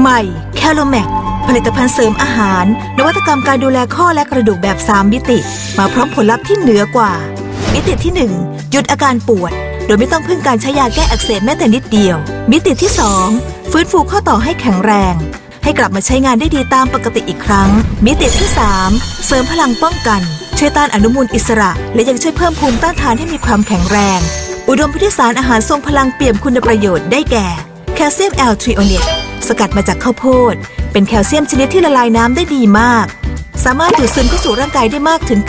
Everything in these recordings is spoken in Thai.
ใหม่แคลแมกผลิตภัณฑ์เสริมอาหาร นวัตกรรมการดูแลข้อและกระดูกแบบ 3 มิติ มาพร้อมผลลัพธ์ที่เหนือกว่า มิติที่ 1 หยุดอาการปวด โดยไม่ต้องพึ่งการใช้ยาแก้อักเสบแม้แต่นิดเดียว มิติที่ 2 ฟื้นฟูข้อต่อให้แข็งแรง ให้กลับมาใช้งานได้ดีตามปกติอีกครั้ง มิติที่ 3 เสริมพลังป้องกัน ช่วยต้านอนุมูลอิสระ และยังช่วยเพิ่มภูมิต้านทานให้มีความแข็งแรง อุดมไปด้วยสารอาหารทรงพลังเปี่ยมคุณประโยชน์ได้แก่แคลเซียมแอลทริโอเนต สกัดมาจากข้าวโพด เป็นแคลเซียมชนิดที่ละลายน้ำได้ดีมาก สามารถดูดซึมเข้าสู่ร่างกายได้มากถึง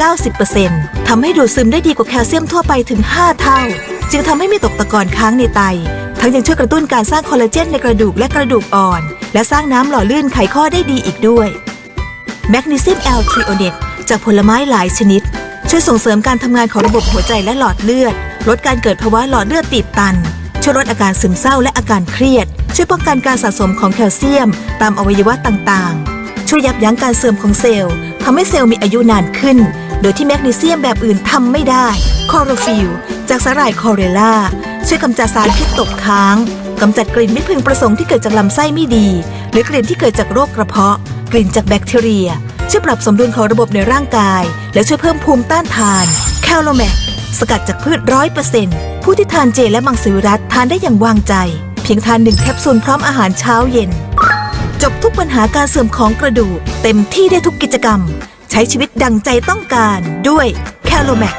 90%ทำให้ดูดซึมได้ดีกว่าแคลเซียมทั่วไปถึง 5 เท่า จึงทำให้ไม่ตกตะกอนค้างในไต ทั้งยังช่วยกระตุ้นการสร้างคอลลาเจนในกระดูกและกระดูกอ่อน และสร้างน้ำหล่อลื่นไขข้อได้ดีอีกด้วยแมกนีเซียมแอลทริโอเนตจากผลไม้หลายชนิด ช่วยส่งเสริมการทำงานของระบบหัวใจและหลอดเลือด ลดการเกิดภาวะหลอดเลือดตีบตัน ช่วยลดอาการซึมเศร้าและอาการเครียด ช่วยป้องกันการสะสมของแคลเซียม ตามอวัยวะต่างๆ ช่วยยับยั้งการเสื่อมของเซลล์ทำให้เซลล์มีอายุนานขึ้น โดยที่แมกนีเซียมแบบอื่นทำไม่ได้ คอโรฟิลจากสาหร่ายคอเรล่าช่วยกำจัดสารพิษตกค้างกำจัดกลิ่นไม่พึงประสงค์ที่เกิดจากลำไส้ไม่ดี หรือกลิ่นที่เกิดจากโรคกระเพาะ กลิ่นจากแบคทีเรีย ช่วยปรับสมดุลของระบบในร่างกาย และช่วยเพิ่มภูมิต้านทาน แคลโลแมกสกัดจากพืชร้อยเปอร์เซ็นต์ ผู้ที่ทานเจและมังสวิรัตทานได้อย่างวางใจ เพียงทานหนึ่งแคปซูลพร้อมอาหารเช้าเย็น จบทุกปัญหาการเสื่อมของกระดูก เต็มที่ได้ทุกกิจกรรม ใช้ชีวิตดังใจต้องการด้วยแคลโลแมก